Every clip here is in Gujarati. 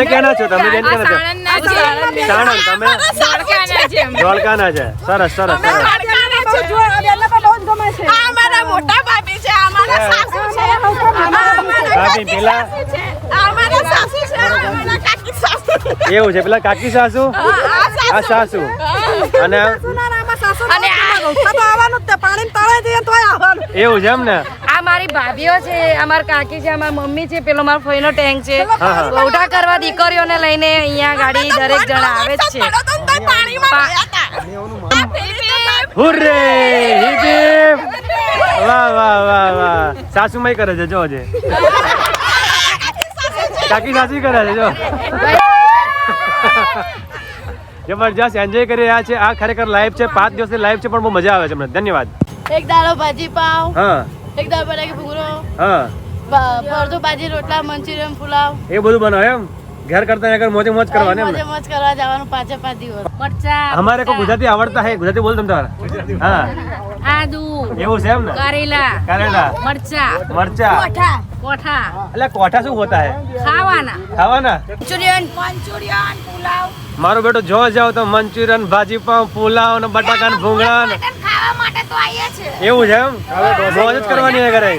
તમે ક્યાંના છો? તમે ક્યાંના છો? સાણંદ તમે? ધોળકાના છે. સરસ સરસ સરસ. એવું છે. આ અમારા સાસુ છે. આ અમારા ભાભી પેલા કાકી અમારા સાસુ આ સાસુ એવું છે પેલા કાકી સાસુ આ સાસુ અને આ- અને આ એવું છે એમ ને? આ મારી ભાભીઓ છે અમાર કાકી છે અમાર મમ્મી છે પેલો મારો ફઈનો ટેન્ક છે. હા. કરવા દીકરીઓને લઈને અહીંયા ગાડી દરેક જણા આવે જ છે. પાણીમાં હિપ હિપ. વાહ વાહ વાહ વાહ. સાસુ માઈ કરે છે જો જે કાકી સાસુ કરે છે જો. જબરજસ્ત એન્જોય કરી રહ્યા છે. આ ખરેખર લાઈવ છે. પાંચ દિવસની લાઈવ છે પણ બહુ મજા આવે છે અમને. ધન્યવાદ. એક દાડો ભાજી પાવ. હા. એક દાડો બટાકી ભૂંગળો હા. બ- ભાજી રોટલા મંચુરિયન પુલાવ. એ બધું બનાવે એમ? ઘેર કરતા આગળ મોજે મોજ કરવાની મોજે મોજ કરવા જવાનું પાંચે પાંચ દિવસ. મરચા અમારે કો ગુજરાતી આવડતા હે? ગુજરાતી બોલ તમે તમારે હા. આદુ એવું છે એમ ને? કારેલા કરેલા. મરચા. મરચા. કોઠા. એટલે કોઠા શું હોતા હે? ખાવાના. ખાવાના? Manchurian Manchurian pulao. મારો બેટો જો જાવ તો મંચુરિયન ભાજી પાવ પુલાવ ને બટાકા ને ભૂંગળા ને મટન ખાવા માટે તો આવીએ છે એવું છે એમ? મોજ જ કરવાની ઘરે.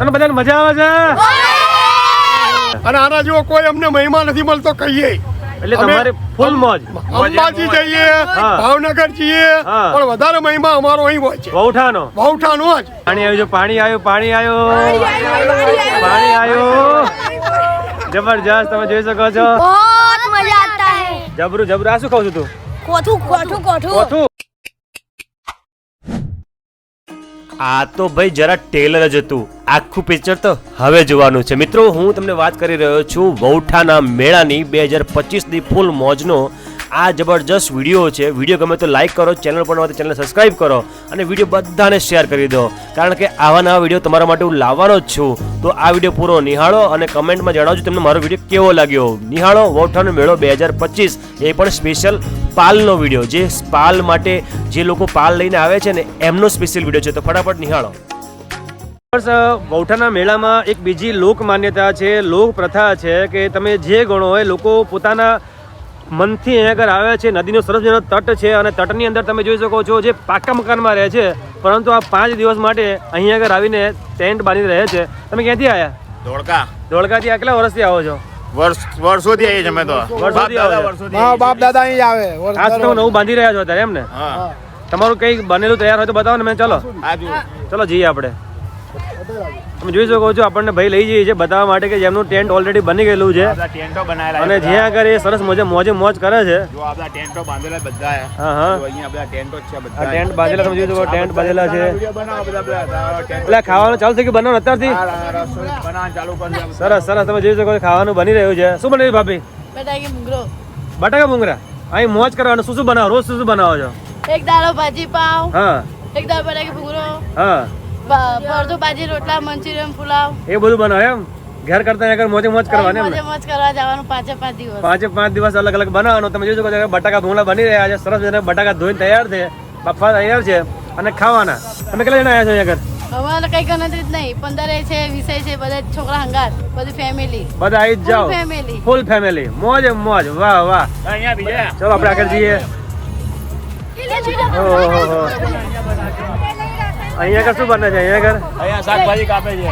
અને બધાને મજા આવે છે? અને આના જેવો કોઈ અમને મહિમા નથી મળતો કહીએ. એટલે તમારે ફૂલ મોજ. અંબાજી જઈએ હા. ભાવનગર જઈએ હા. પણ વધારે મહિમા અમારો અહીં હોય છે. વૌઠાનો. વહુઠાનો જ. પાણી આવ્યું પાણી આવ્યું પાણી આવ્યું. પાણી આવ્યું જબરજસ્ત તમે જોઈ શકો છો. જબરું જબરું. આ શું ખાવ છું તું? કોઠું કોઠું કોઠું. કોઠું. આ તો ભાઈ જરા ટેલર જ હતું. આખું પિક્ચર તો હવે જોવાનું છે. મિત્રો હું તમને વાત કરી રહ્યો છું વૌઠાના મેળાની બે હજાર પચીસની ફૂલ મોજનો આ જબરજસ્ત વીડિયો છે. વીડિયો ગમે તો લાઈક કરો ચેનલ પર નવા ચેનલ સબસ્ક્રાઇબ કરો અને વીડિયો બધાને શેર કરી દો. કારણ કે આવા નવા વીડિયો તમારા માટે હું લાવવાનો જ છું. તો આ વીડિયો પૂરો નિહાળો અને કમેન્ટમાં જણાવજો તમને મારો વીડિયો કેવો લાગ્યો. નિહાળો વોઠાનો મેળો બે હજાર પચીસ. એ પણ સ્પેશિયલ પાલનો વીડિયો જે પાલ માટે જે લોકો પાલ લઈને આવે છે ને, એમનો સ્પેશિયલ વીડિયો છે. તો ફટાફટ નિહાળો. વૌઠાના મેળામાં એક બીજી લોક માન્યતા છે લોક પ્રથા છે કે તમે જે ગણો હોય, લોકો પોતાના મનથી અહીંયા આગળ આવે છે. નદીનો સરસ મજાનો તટ છે અને તટની અંદર તમે જોઈ શકો છો જે પાકા મકાનમાં રહે છે. પરંતુ આ પાંચ દિવસ માટે અહીંયા આગળ આવીને ટેન્ટ બાંધી રહે છે. તમે ક્યાંથી આવ્યા ધોળકા. ધોળકાથી કેટલા વર્ષથી આવો છો? વર્ષ વર્ષોથી આવીએ અમે તો. વર્ષોથી બાપ દાદા આવે. વર્ષોથી હા બાપ દાદા અહીં આવે. આજ તો નવું બાંધી રહ્યા છો અત્યારે એમ ને? તમારું કઈ બનેલું તૈયાર હોય તો બતાવો ને મેં ચલો. ચલો જઈએ આપણે. તમે જોઈ શકો છો આપણને ભાઈ લઈ જઈએ છે બતાવવા માટે કે જેમનું ટેન્ટ ઓલરેડી બની ગયેલું છે. ટેન્ટો બનાવેલા અને જ્યાં આગળ એ સરસ મોજે મોજે મોજ કરે છે. જો આ બધા ટેન્ટો બાંધેલા બધા. હા હા. અહીંયા બધા ટેન્ટો છે બધા. ટેન્ટ બાંધેલા તમે જોઈ શકો ટેન્ટ બાંધેલા છે. વીડિયો બનાવો બધા બધા. આ ટેન્ટ એટલે ખાવાનું ચાલુ થઈ ગયું બનાવવાનું અત્યારથી? બનાવવાનું ચાલુ કરી સરસ સરસ. તમે જોઈ શકો છો ખાવાનું બની રહ્યું છે. શું બની રહ્યું ભાભી? બટાકા મુંગરો બટાકા મુંગરા અહીં મોજ કરવાનું. શું શું બનાવો? રોજ શું શું બનાવો છો? એક દાળો ભાજી પાવ. હા. એક દાળ બટાકા ભૂંગળો. હા. ભરતું ભાજી રોટલા મંચુરિયન પુલાવ એ બધું બનાવો એમ ઘેર કરતા આગળ મોજે મોજ કરવાની મોજે મોજ કરવા જવાનું પાંચે પાંચ દિવસ પાંચે પાંચ દિવસ અલગ અલગ બનાવવાનું તમે જોજો કે બટાકા ભૂંગળા બની રહ્યા છે સરસ મજાના બટાકા ધોઈને તૈયાર છે બફા તૈયાર છે અને ખાવાના તમે કેટલા જણા આવ્યા છો અહીંયા આગળ અમારે કઈ ગણતરી જ નહીં પંદર છે વિષય છે બધા છોકરા હંગાત બધી ફેમિલી બધા આવી જ જાઓ ફેમિલી ફૂલ ફેમિલી મોજ મોજ વાહ વાહ અહીંયા બીજા ચલો આપણે આગળ જઈએ ઓહો અહીંયા આગળ શું બને છે? અહીંયા આગળ? અહીંયા શાકભાજી કાપે છે.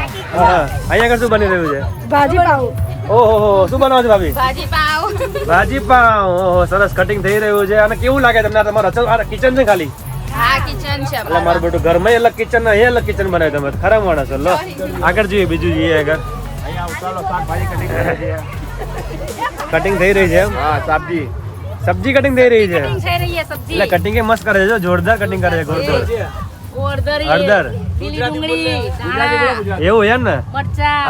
અહીંયા આગળ શું બની રહ્યું છે? ભાજી પાઉં. ઓહો શું બનાવો છો ભાભી? ભાજી પાવ ભાજી પાઉં. ઓહો સરસ કટિંગ થઈ રહ્યું છે. અને કેવું લાગે તમને તમારું રચો- આ કિચન છે ખાલી? હા કિચન છે એટલે મારું બેટું ઘરમાં અલગ કિચન ને અહીંયા અલગ કિચન બનાવ્યું તમે. ખરા માણસ લો. આગળ જોઈએ બીજું જોઈએ આગળ. અહીંયા શાકભાજી કટિંગ કરે છે. કટિંગ થઈ રહી છે એમ? હા સબ્જી. સબ્જી કટિંગ થઈ રહી છે? થઈ રહી છે સબ્જી. એટલે કટિંગ એ મસ્ત કરે છે જોરદાર કટિંગ કરે છે. હળદર. એવું એમ ને?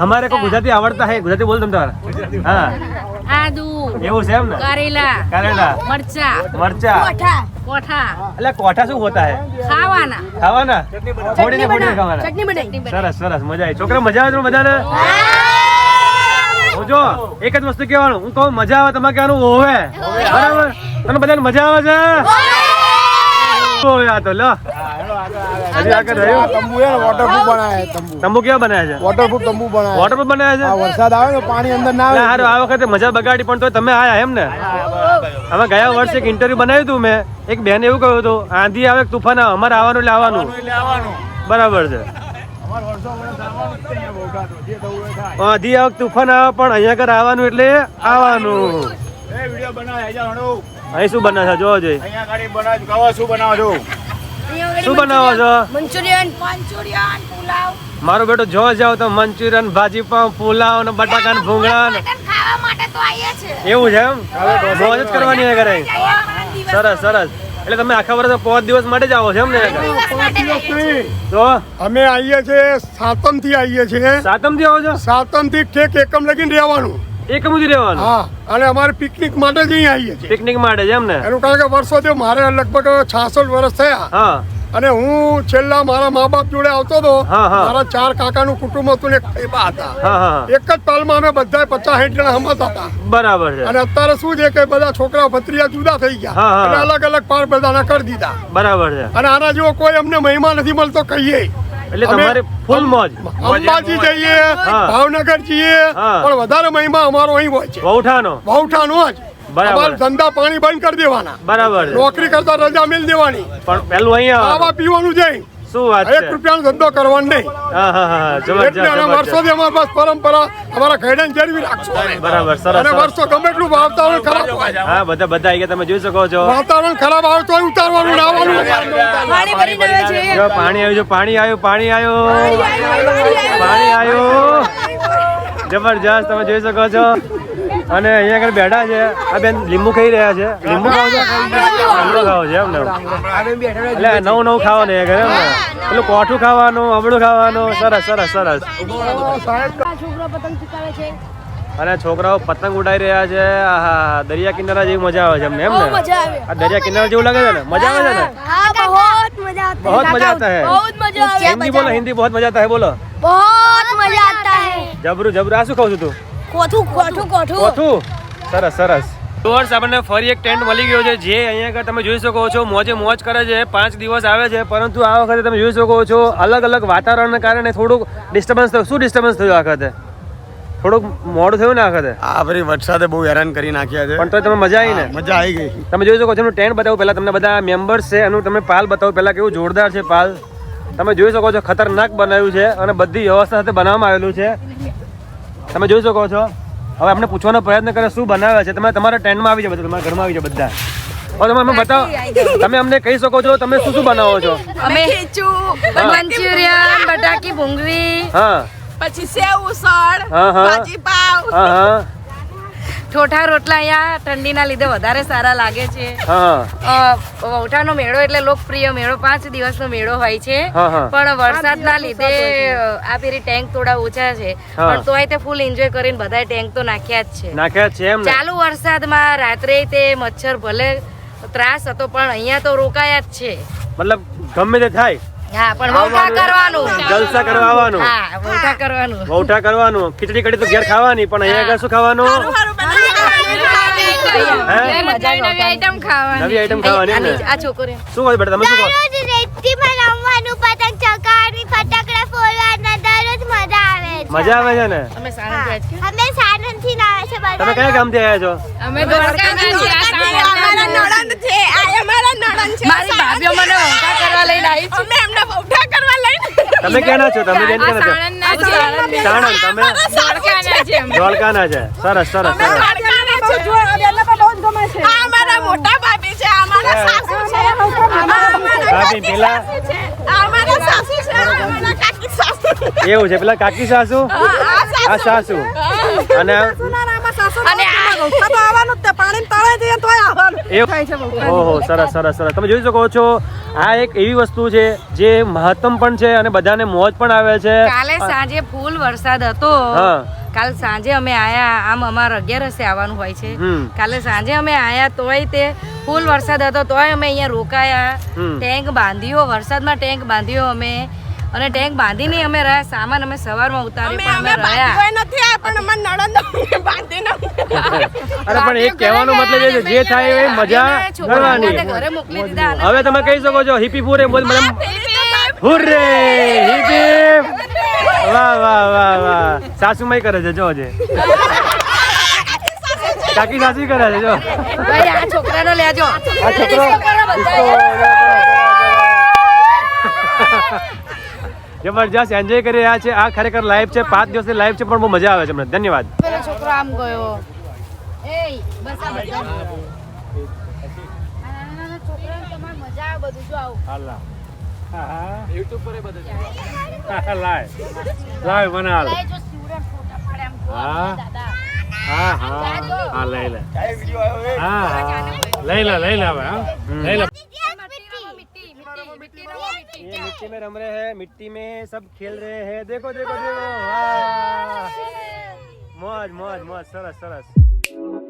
અમારે કોઈ ગુજરાતી આવડતા હે ગુજરાતી બોલ તમે તમારે હા. આદુ એવું છે એમ ને? કરેલા કારેલા. મરચા મરચા. કોઠા એટલે કોઠા શું હોતા હે? ખાવાના. ખાવાના? ફોડીને ફોડીને ખાવાના. સરસ સરસ મજા આવી. છોકરા મજા આવે છે મજા ને જો એક જ વસ્તુ કહેવાનું. હું કહું મજા આવે તમારે કહેવાનું ઓવે બરાબર? તને બધાને મજા આવે છે? ઓવે આ તો લો. તંબુ બનાયા કેવા બનાવ્યા છે? વોટરપ્રૂફ તંબુ બનાયા વોટરપ્રૂફ બનાવ્યા આ છે? વરસાદ આવે ને પાણી અંદર ના આવે. હારું આ વખતે મજા બગાડી પણ તો તમે આયા એમ ને? અમે ગયા વર્ષે એક ઇન્ટરવ્યુ બનાવ્યું હતું મેં. એક બેન એવું કહ્યું હતું આંધી આવે તુફાન આવે? અમારે આવવાનું એટલે આવવાનું. બરાબર છે. આંધી આવે તુફાન આવે પણ અહીંયા આગળ આવવાનું એટલે આવવાનું. એ વિડિયો બનાવ હેજા હણો. અહીં શું બનાવે છે? જોવો જોઈએ અહીંયા ગાડી બનાવ શું બનાવો છો? શું બનાવો છો? મંચુરિયન. મંચુરિયન. પુલાવ. મારો બેટો જો જાવ તો મંચુરિયન ભાજી પાઉં પુલાવ ને બટાકા ને ભૂંગળા ને ખાવા માટે તો આવીએ છે. એવું છે એમ? મોજ જ કરવાની છે ઘરે. સરસ સરસ. એટલે તમે આખા વર્ષ પાંચ દિવસ માટે જ આવો છો એમ ને? તો અમે આવીએ છીએ. સાતમથી આવીએ છીએ સાતમથી આવો છો? સાતમથી ઠેક એકમ લગીને રહેવાનું. એકમ જ રહેવાનું? હા અને અમારે પિકનિક માટે જ અહીં આવીએ છીએ. પિકનિક માટે છે એમ ને? એનું કારણ કે વર્ષોથી મારે લગભગ છાસઠ વર્ષ થયા. હા. અને હું છેલ્લા મારા મા બાપ જોડે આવતો હતો. મારા ચાર કાકાનું કુટુંબ હતું ને ખેબા હતા. એક જ પાલમાં અમે બધા પચાસ સાઠ જણા હમત હતા. બરાબર છે. અને અત્યારે શું છે કે બધા છોકરા ભત્રીયા જુદા થઈ ગયા. અલગ અલગ પાર બધાના કરી દીધા. બરાબર છે. અને આના જેવો કોઈ અમને મહિમા નથી મળતો કહીએ. એટલે તમારે ફૂલ મોજ. અંબાજી જઈએ ભાવનગર જઈએ પણ વધારે મહિમા અમારો અહીં હોય છે. વૌઠાનો. વહુઠાનો જ. બરાબર. ધંધા પાણી બંધ કરી દેવાના. બરાબર નોકરી કરતા રજા મિલ દેવાની. પણ પેલું અહીંયા ખાવા પીવાનું જઈ શું વાત એક રૂપિયાનો ધંધો કરવાનો નહીં. હા હા હા જબરજસ્ત એટલે જબરજસ્ત. વર્ષોથી અમારી પાસે પરંપરા અમારા ઘેડાને જેરવી રાખશું બરાબર સરસ અને વર્ષો ગમે એટલું વાતાવરણ ખરાબ હા બધા બધા આઈ ગયા. તમે જોઈ શકો છો. વાતાવરણ ખરાબ આવે તો ઉતારવાનું ને આવવાનું પાણી આવે છે. જો પાણી આવ્યું છે પાણી આવ્યું પાણી આવ્યું. પાણી આવ્યું. જબરજસ્ત તમે જોઈ શકો છો. અને અહીંયા આગળ બેઠા છે. આ બેન લીંબુ ખાઈ રહ્યા છે. લીંબુ ખાવ છે? આમળો ખાવ છે એમને એટલે નવું નવું ખાવાનું અહીંયા ઘરે એમને કોઠું ખાવાનું અમળું ખાવાનું સરસ સરસ સરસ. અને છોકરાઓ પતંગ ઉડાઈ રહ્યા છે. આહા દરિયા કિનારા જેવી મજા આવે છે એમને એમ ને? આ દરિયા કિનારા જેવું લાગે છે ને? મજા આવે છે ને? બહુ મજા આવતા હે. હિન્દી બોલો હિન્દી બહુ મજા આવતા હે બોલો. બહુ મજા આવતા હે. જબરું જબરું. આ શું કહું છું તું? કોઠું કોઠું કોઠું. કોઠું. સરસ સરસ. ટુઅર્સ આપણને ફરી એક ટેન્ટ મળી ગયો છે જે અહીંયા આગળ તમે જોઈ શકો છો મોજે મોજ કરે છે પાંચ દિવસ આવે છે પરંતુ આ વખતે તમે જોઈ શકો છો અલગ અલગ વાતાવરણના કારણે થોડુંક ડિસ્ટર્બન્સ થયું. શું ડિસ્ટર્બન્સ થયું આ વખતે? થોડુંક મોડું થયું ને આ વખતે? આ ફરી વરસાદે બહુ હેરાન કરી નાખ્યા છે. પણ તો તમે મજા આવી ને? મજા આવી ગઈ. તમે જોઈ શકો છો એનું ટેન્ટ બતાવું પહેલાં તમને બધા મેમ્બર્સ છે એનું તમે પાલ બતાવો પહેલાં કેવું જોરદાર છે પાલ. તમે જોઈ શકો છો ખતરનાક બનાવ્યું છે અને બધી વ્યવસ્થા સાથે બનાવવામાં આવેલું છે. તમે જોઈ શકો છો. હવે આપણે પૂછવાનો પ્રયત્ન કરે શું બનાવે છે? તમે તમારા ટેન્ટમાં આવી જાય બધા તમારા ઘરમાં આવી જાય બધા. હવે તમે અમને બતાવો. તમે અમને કહી શકો છો તમે શું શું બનાવો છો? અમે ખીચું મંચુરિયન બટાકી ભૂંગળી હા. પછી સેવ ઉસળ હા, હા. ભાજી પાવ હા હા. ઠોઠા રોટલા અહીંયા ઠંડીના લીધે વધારે સારા લાગે છે. હા. વૌઠાનો મેળો એટલે લોકપ્રિય મેળો પાંચ દિવસનો મેળો હોય છે. પણ વરસાદના લીધે આ પેરી ટેન્ક થોડા ઓછા છે. પણ તોય તે ફૂલ એન્જોય કરીને બધા ટેન્ક તો નાખ્યા જ છે. નાખ્યા છે એમ ચાલુ વરસાદમાં રાત્રે તે મચ્છર ભલે ત્રાસ હતો પણ અહીંયા તો રોકાયા જ છે. મતલબ ગમે તે થાય. હા પણ વૌઠા કરવાનું. જલસા કરવા હા વૌઠા કરવાનું. કરવાનું. ખીચડી કડી તો ઘેર ખાવાની પણ અહીંયા શું ખાવાનું? નવી આઈટમ ખાવાની. નવી item ખાવાની આ છોકરી શું કહો બેટા તમે શું કહો રેતીમાં રમવાનું પતંગ ચગાવવાની ફટાકડા ફોડવાના દરરોજ મજા આવે છે. મજા આવે છે ને? અમે સાણંદથી અમે સાણંદથી ના આવે છે તમે બધા કયા ગામથી આવ્યા છો? અમે દ્વારકાના છીએ. અમારા નણંદ છે. આ અમારા નણંદ છે. મારી ભાભીઓ મને વંકા કરવા લઈને આવી છે. અમે એમને બહુઠા કરવા લઈને તમે ક્યાંના છો? તમે બેન ક્યાંના છો. સાણંદ તમે દ્વારકાના છીએ અમે. ધોળકાના છે. સરસ સરસ સરસ આ અમારા મોટા ભાભી છે આ અમારા સાસુ છે આ અમારા ભાભી પેલા આ અમારા સાસુ છે આ અમારા કાકી સાસુ એવું છે. પેલા કાકી સાસુ? આ સાસુ અને ઓહો સરસ સરસ સરસ. તમે જોઈ શકો છો આ એક એવી વસ્તુ છે જે મહત્તમ પણ છે અને બધાને મોજ પણ આવે છે. કાલે સાંજે ફૂલ વરસાદ હતો. હા. કાલ સાંજે અમે આયા આમ અમારે અગિયારસે આવવાનું હોય છે. કાલે સાંજે અમે આયા તોય તે ફૂલ વરસાદ હતો તોય અમે અહીંયા રોકાયા. ટેન્ક બાંધ્યો વરસાદમાં ટેન્ક બાંધ્યો અમે. અને ટેન્ક બાંધીને અમે રહ્યા સામાન અમે સવારમાં ઉતારી અમે પણ અમે રહ્યા. નથી આ પણ અમારા અમને બાંધીને અરે પણ એક કહેવાનો મતલબ એ છે જે થાય એ મજા કરવાની. ઘરે મોકલી દીધા હવે તમે કહી શકો છો હિપી પૂરે બોલ મને હુરે હિપ વાહ વાહ વાહ વાહ. સાસુમાઈ કરે છે જો જે કાકી સાસુ કરે છે જો. ભાઈ આ છોકરાનો લેજો આ છોકરો. જબરજસ્ત એન્જોય કરી રહ્યા છે. આ ખરેખર લાઈવ છે. પાંચ દિવસની લાઈવ છે પણ બહુ મજા આવે છે મને ધન્યવાદ. પેલો છોકરો આમ ગયો. એય બસ આ બધા. નાના છોકરાને તમારે મજા આવે બધું. જો આવું. હાલા લાય લાય મને હાલ લાય જો સ્ટુડન્ટ ફોટા પાડે આમ હા. દાદા. હા હા. હા લઈ લે. હા હા. લઈ લે લઈ લે હવે હા. લઈ લે. मिट्टी में रम रहे हैं मिट्टी में सब खेल रहे हैं देखो देखो देखो वाह मौज मौज मौज सरस सरस